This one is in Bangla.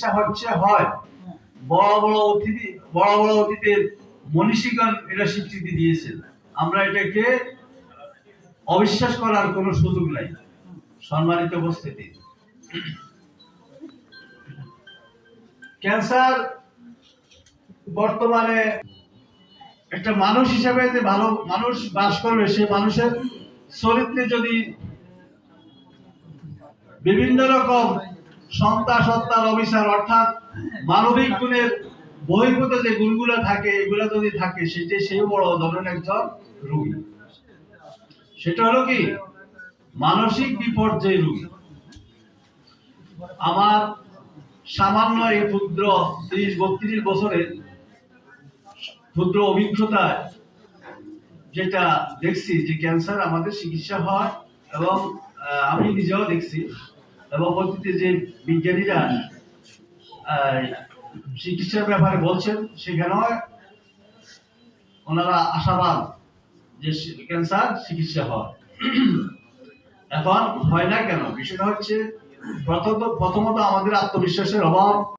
চিকিৎসা হচ্ছে হয়। বড় বড় অতিথি, বড় বড় অতীতের মনীষীগণ এটা স্বীকৃতি দিয়েছেন। আমরা এটাকে অবিশ্বাস করার কোনো সুযোগ নাই। সম্মানিত উপস্থিতি। ক্যান্সার বর্তমানে একটা মানুষ হিসেবে যে ভালো মানুষ বাস করবে, সে মানুষের চরিত্রে যদি বিভিন্ন রকম সত্তা সত্তার অবিচার, অর্থাৎ মানবিক গুণের বহির্ভূত যে গুণগুলো থাকে, এগুলো যদি থাকে, সেটি সেই বড় ধরনের একজন রোগী। সেটা হলো কি? মানসিক বিপর্যয় রোগী। আমার সামান্য এই ক্ষুদ্র ত্রিশ, বত্রিশ বছরের ক্ষুদ্র অভিজ্ঞতায় যেটা দেখছি যে ক্যান্সার আমাদের চিকিৎসা হয় এবং আমি নিজেও দেখছি এবং অতীতে যে বিজ্ঞানীরা চিকিৎসার ব্যাপারে বলছেন, সেখানেও ওনারা আশাবাদ যে ক্যান্সার চিকিৎসা হয়। এখন হয় না কেন? বিষয়টা হচ্ছে, প্রথমত প্রথমত আমাদের আত্মবিশ্বাসের অভাব।